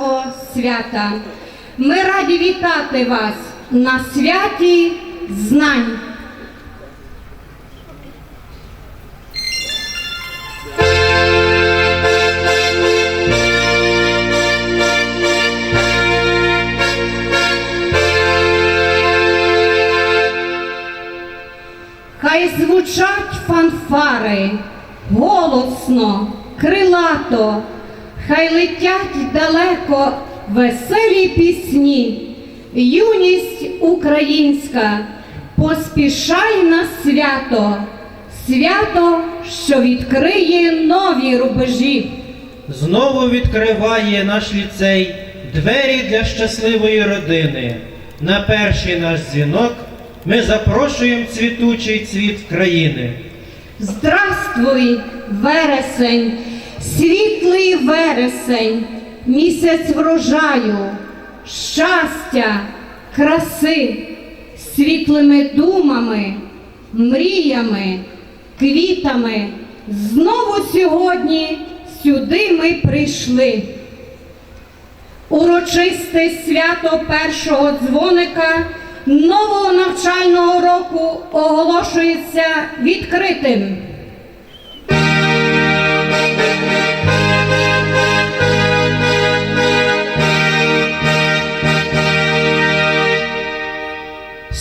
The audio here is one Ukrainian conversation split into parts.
нашого свята. Ми раді вітати вас на святі знань. Хай звучать фанфари голосно, крилато, хай летять далеко веселі пісні, юність українська, поспішай на свято, свято, що відкриє нові рубежі. Знову відкриває наш ліцей двері для щасливої родини. На перший наш дзвінок ми запрошуємо цвітучий цвіт країни. Здравствуй, вересень, світлий вересень, місяць врожаю, щастя, краси, світлими думами, мріями, квітами. Знову сьогодні сюди ми прийшли. Урочисте свято першого дзвоника нового навчального року оголошується відкритим.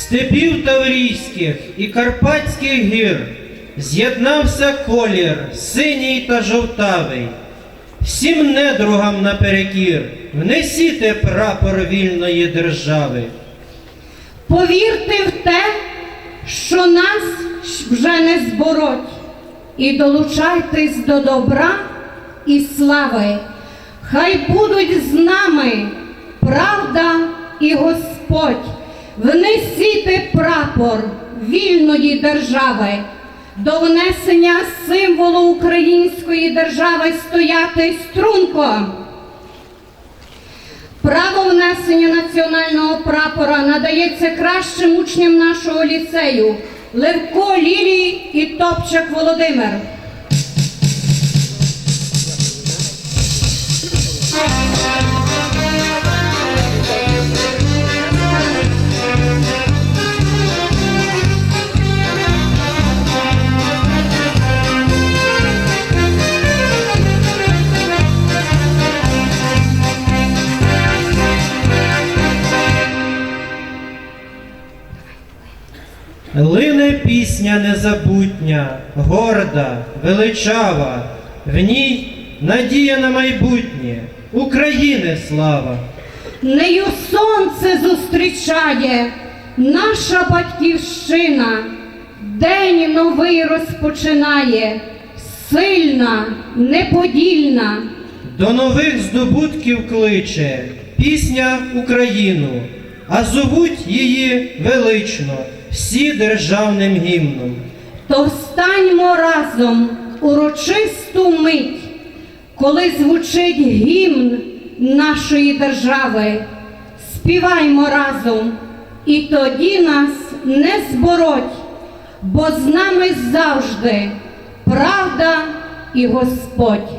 Степів Таврійських і Карпатських гір з'єднався колір синій та жовтавий. Всім недругам наперекір внесіте прапор вільної держави. Повірте в те, що нас вже не збороть, і долучайтесь до добра і слави. Хай будуть з нами правда і Господь. Внесіте прапор вільної держави. До внесення символу української держави стояти струнко. Право внесення національного прапора надається кращим учням нашого ліцею Левко Лілії і Топчак Володимир. Лине пісня незабутня, горда, величава, в ній надія на майбутнє, України слава. Нею сонце зустрічає наша батьківщина, день новий розпочинає, сильна, неподільна. До нових здобутків кличе пісня Україну, а зовуть її велично всі державним гімном. То встаньмо разом урочисту мить, коли звучить гімн нашої держави. Співаймо разом, і тоді нас не збороть, бо з нами завжди правда і Господь.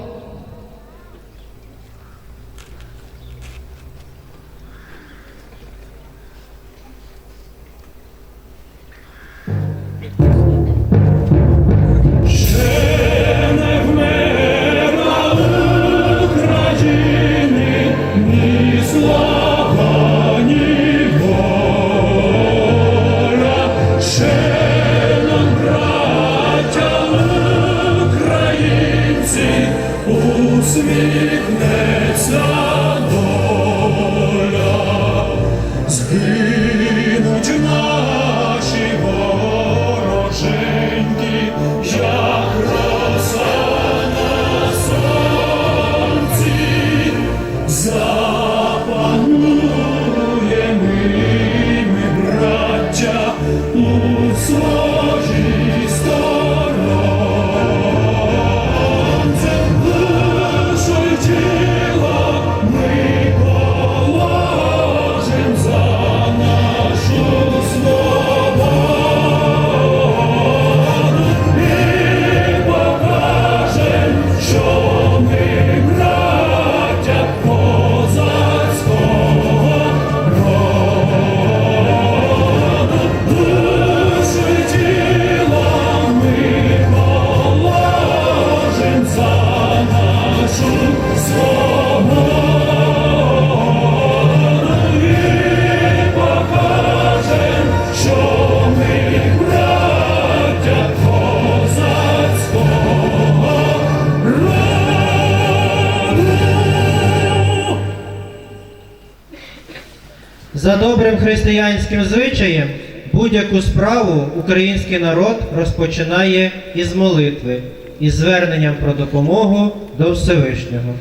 Християнським звичаям, будь-яку справу український народ розпочинає із молитви, із зверненням про допомогу до Всевишнього.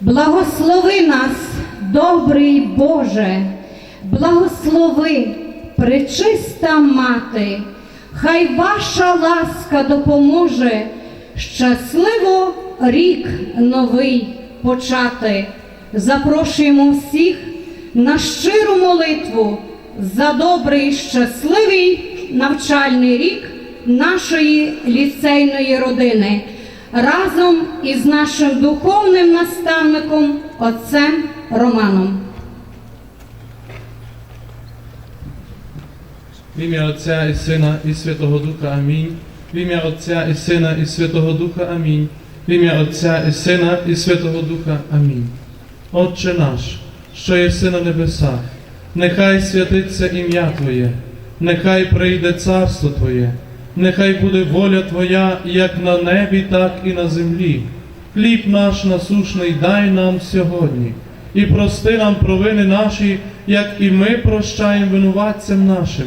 Благослови нас, добрий Боже, благослови, пречиста мати, хай ваша ласка допоможе щасливо рік новий почати. Запрошуємо всіх на щиру молитву за добрий щасливий навчальний рік нашої ліцейної родини разом із нашим духовним наставником отцем Романом. В ім'я Отця і Сина і Святого Духа Амінь. В ім'я Отця і Сина і Святого Духа Амінь. В ім'я Отця і Сина і Святого Духа Амінь. Отче наш, що єси на небесах, нехай святиться ім'я Твоє, нехай прийде царство Твоє, нехай буде воля Твоя як на небі, так і на землі. Хліб наш насушний дай нам сьогодні, і прости нам провини наші, як і ми прощаємо винуватцям нашим,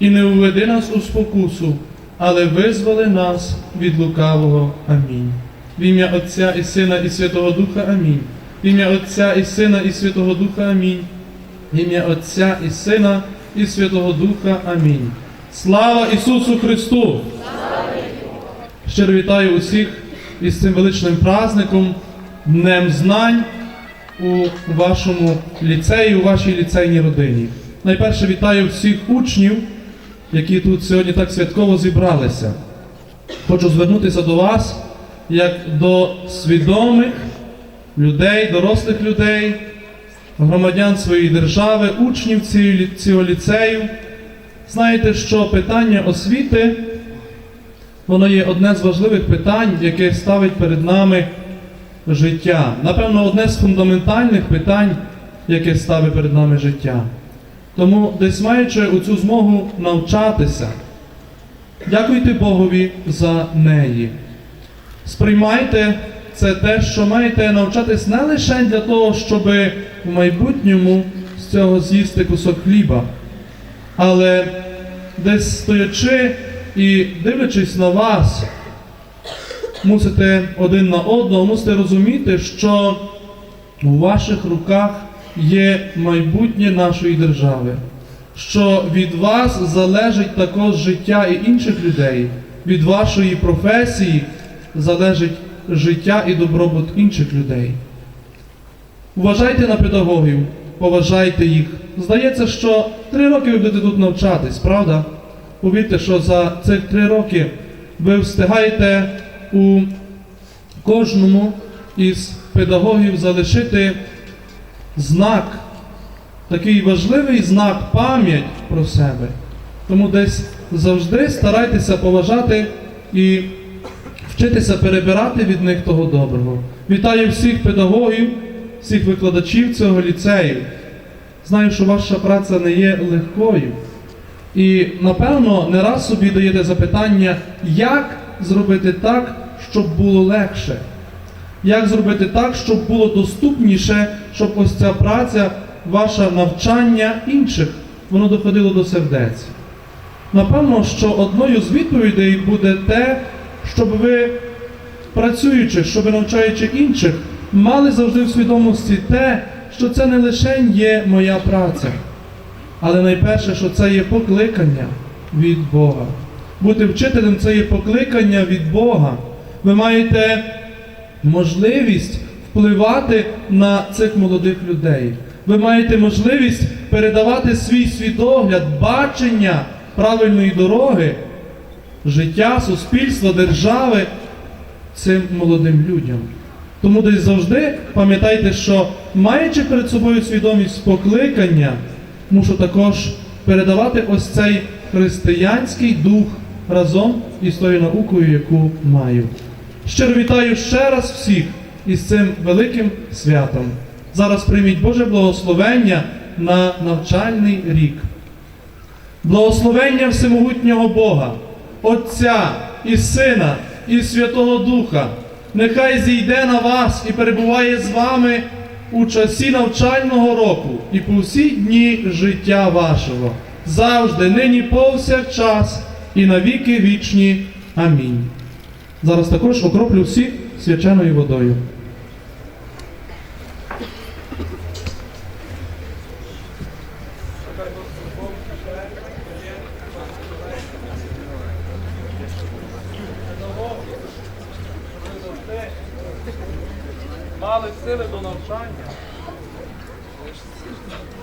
і не уведи нас у спокусу, але визволи нас від лукавого. Амінь. В ім'я Отця і Сина і Святого Духа Амінь. Ім'я Отця і Сина і Святого Духа Амінь. Ім'я Отця і Сина і Святого Духа Амінь. Слава Ісусу Христу! Щиро вітаю усіх із цим величним праздником, Днем Знань у вашому ліцеї, у вашій ліцейній родині. Найперше вітаю всіх учнів, які тут сьогодні так святково зібралися. Хочу звернутися до вас як до свідомих людей, дорослих людей, громадян своєї держави, учнів цього ліцею. Знаєте, що питання освіти воно є одне з важливих питань, яке ставить перед нами життя. Напевно, одне з фундаментальних питань, яке ставить перед нами життя. Тому, десь маючи оцю змогу навчатися, дякуйте Богові за неї. Сприймайте це те, що маєте навчатись не лише для того, щоб в майбутньому з цього з'їсти кусок хліба, але десь стоячи і дивлячись на вас, мусите один на одного, мусите розуміти, що у ваших руках є майбутнє нашої держави, що від вас залежить також життя і інших людей, від вашої професії залежить життя і добробут інших людей. Уважайте на педагогів, поважайте їх. Здається, що три роки ви будете тут навчатись, правда? Повірте, що за цих три роки ви встигаєте у кожному із педагогів залишити знак, такий важливий знак, пам'ять про себе. Тому десь завжди старайтеся поважати і вчитися перебирати від них того доброго. Вітаю всіх педагогів, всіх викладачів цього ліцею. Знаю, що ваша праця не є легкою. І напевно не раз собі даєте запитання, як зробити так, щоб було легше. Як зробити так, щоб було доступніше, щоб ось ця праця, ваше навчання інших, воно доходило до сердець. Напевно, що одною з відповідей буде те, щоб ви, працюючи, щоб навчаючи інших, мали завжди в свідомості те, що це не лише є моя праця, але найперше, що це є покликання від Бога. Бути вчителем це є покликання від Бога. Ви маєте можливість впливати на цих молодих людей. Ви маєте можливість передавати свій світогляд, бачення правильної дороги, життя, суспільства, держави цим молодим людям. Тому десь завжди пам'ятайте, що маючи перед собою свідомість покликання, мушу також передавати ось цей християнський дух разом із тою наукою, яку маю. Щиро вітаю ще раз всіх із цим великим святом. Зараз прийміть Боже благословення на навчальний рік. Благословення всемогутнього Бога, Отця і Сина і Святого Духа, нехай зійде на вас і перебуває з вами у часі навчального року і по всі дні життя вашого, завжди, нині повсякчас і навіки вічні. Амінь. Зараз також окроплю всіх свяченою водою. Мали сили до навчання.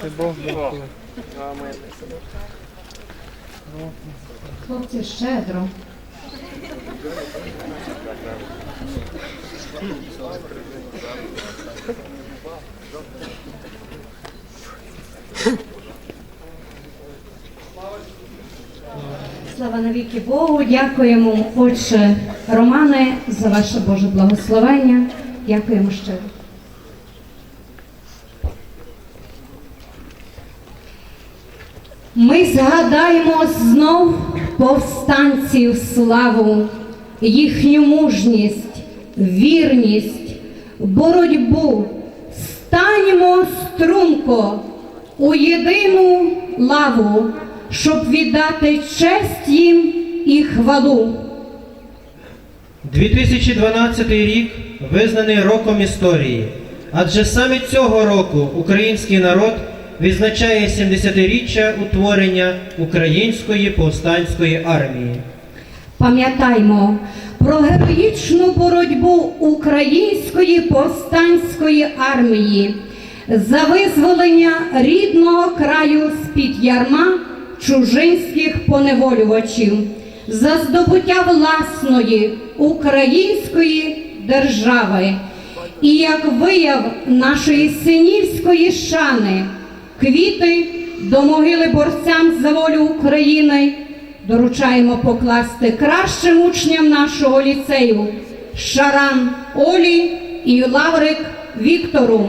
Хай Бог благословить. Хлопці, щедро. Слава навіки Богу, дякуємо, Отче Романе, за ваше Боже благословення. Дякуємо щиро. Ми згадаємо знов повстанців славу, їхню мужність, вірність, боротьбу. Станьмо струнко у єдину лаву, щоб віддати честь їм і хвалу. 2012 рік визнаний роком історії, адже саме цього року український народ відзначає 70-річчя утворення Української повстанської армії. Пам'ятаймо про героїчну боротьбу української повстанської армії за визволення рідного краю з-під ярма чужинських поневолювачів, за здобуття власної української держави і як вияв нашої синівської шани, квіти до могили борцям за волю України доручаємо покласти кращим учням нашого ліцею Шаран Олі і Лаврик Віктору.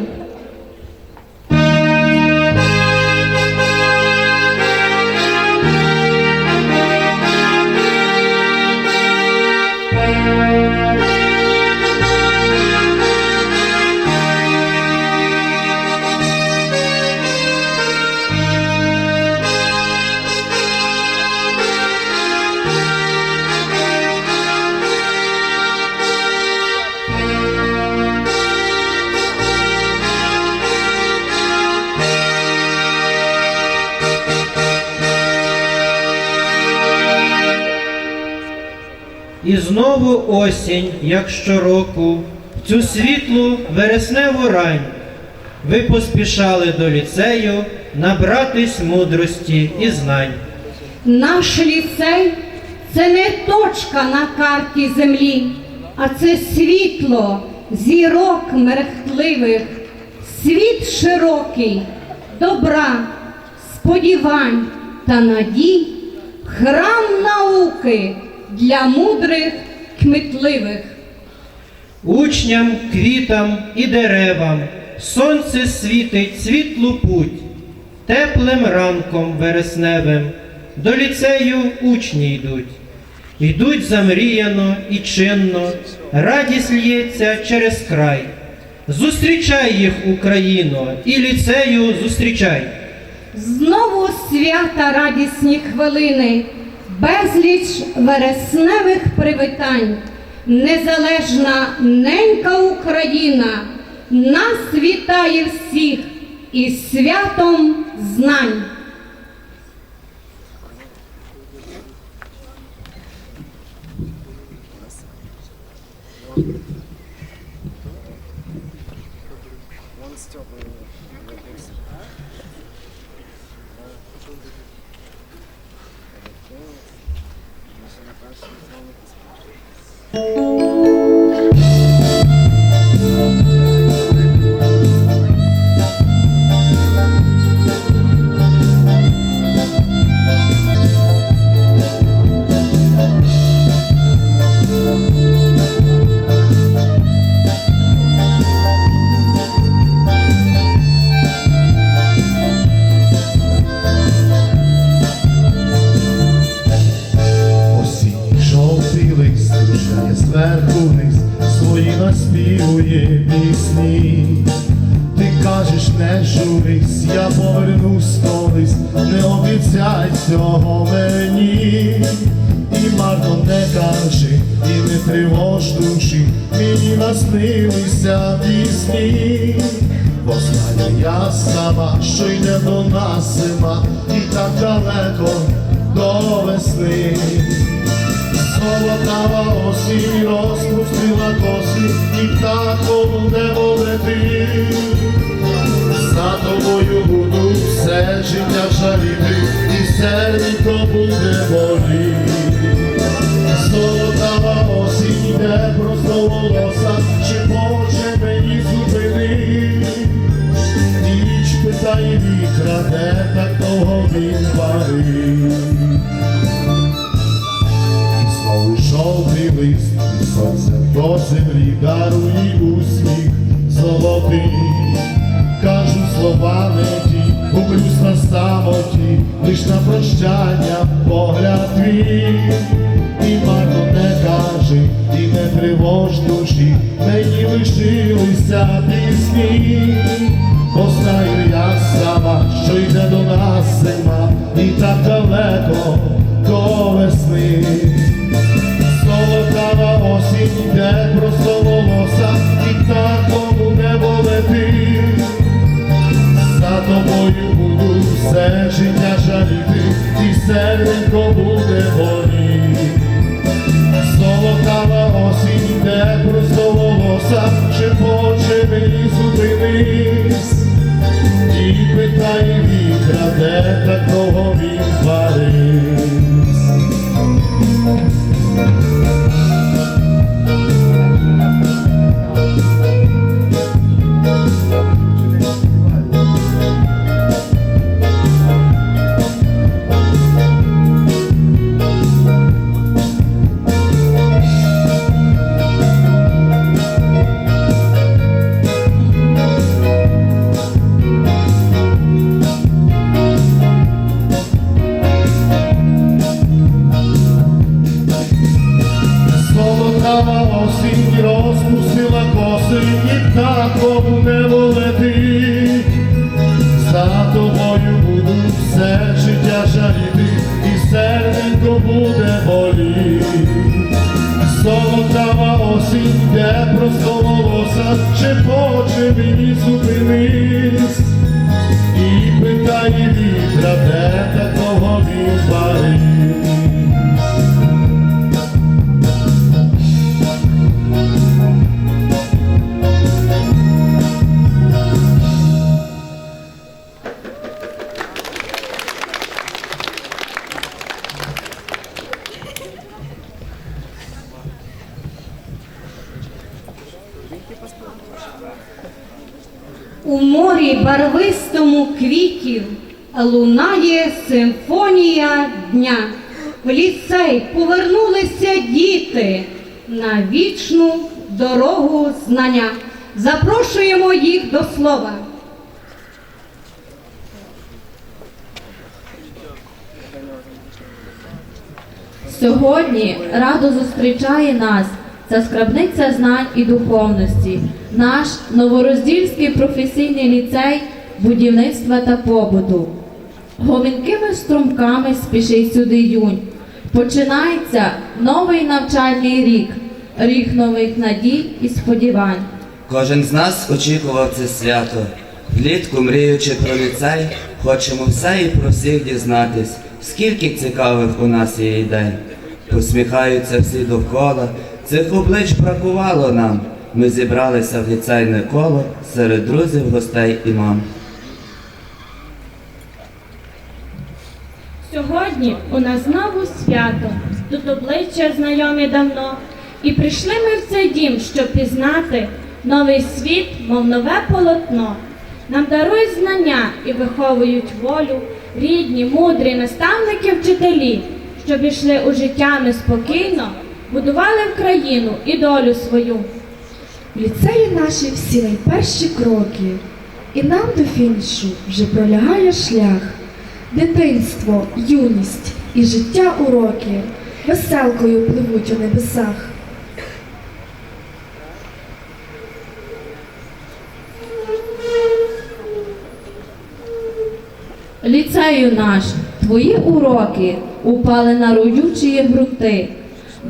І знову осінь, як щороку, в цю світлу вересневу рань. Ви поспішали до ліцею набратись мудрості і знань. Наш ліцей це не точка на карті землі, а це світло зірок мерехтливих, світ широкий, добра, сподівань та надій, храм науки для мудрих, кмітливих. Учням, квітам і деревам сонце світить світлу путь, теплим ранком вересневим до ліцею учні йдуть. Йдуть замріяно і чинно, радість лється через край. Зустрічай їх, Україно, і ліцею зустрічай. Знову свята радісні хвилини, безліч вересневих привітань, незалежна ненька Україна нас вітає всіх із святом знань. Thank you. 알겠습니다. Пісні. Ти кажеш, не журись, я повернусь колись, не обіцяй цього мені, і марно не кажи, і не тривож душі, мені наснилися пісні. Бо знаю я сама, що йде до нас зима, і так далеко до весни. Золотава осінь розпустила коси, і такому небо тобою буду. Все життя жаліти, і серденько буде гублюсь на самоті, лиш на прощання погляд твій. І марно не кажи, і не тривож душі, мені лишилися пісні. Буде боліти. Золотава осінь де просто волоса, чи хоче мені зупинись. І питає вітра, де такого він лунає симфонія дня. В ліцей повернулися діти на вічну дорогу знання. Запрошуємо їх до слова. Сьогодні радо зустрічає нас ця скарбниця знань і духовності, наш новороздільський професійний ліцей будівництва та побуту. Гомінкими струмками спішить сюди юнь. Починається новий навчальний рік, рік нових надій і сподівань. Кожен з нас очікував це свято. Влітку, мріючи про ліцей, хочемо все і про всіх дізнатись, скільки цікавих у нас є ідей. Посміхаються всі довкола, цих облич бракувало нам. Ми зібралися в ліцейне коло серед друзів, гостей і мам. Сьогодні у нас знову свято, тут обличчя знайомі давно. І прийшли ми в цей дім, щоб пізнати новий світ, мов нове полотно. Нам дарують знання і виховують волю, рідні, мудрі наставники, вчителі, щоб ішли у життя неспокійно, будували в країну і долю свою. В ліцеї наші всі найперші кроки, і нам до фінішу вже пролягає шлях. Дитинство, юність і життя уроки веселкою пливуть у небесах. Ліцею наш, твої уроки упали на роючі грунти.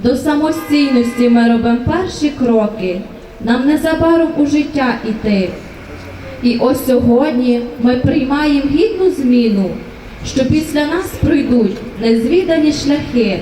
До самостійності ми робимо перші кроки, нам незабаром у життя йти, І ось сьогодні ми приймаємо гідну зміну що після нас пройдуть незвідані шляхи.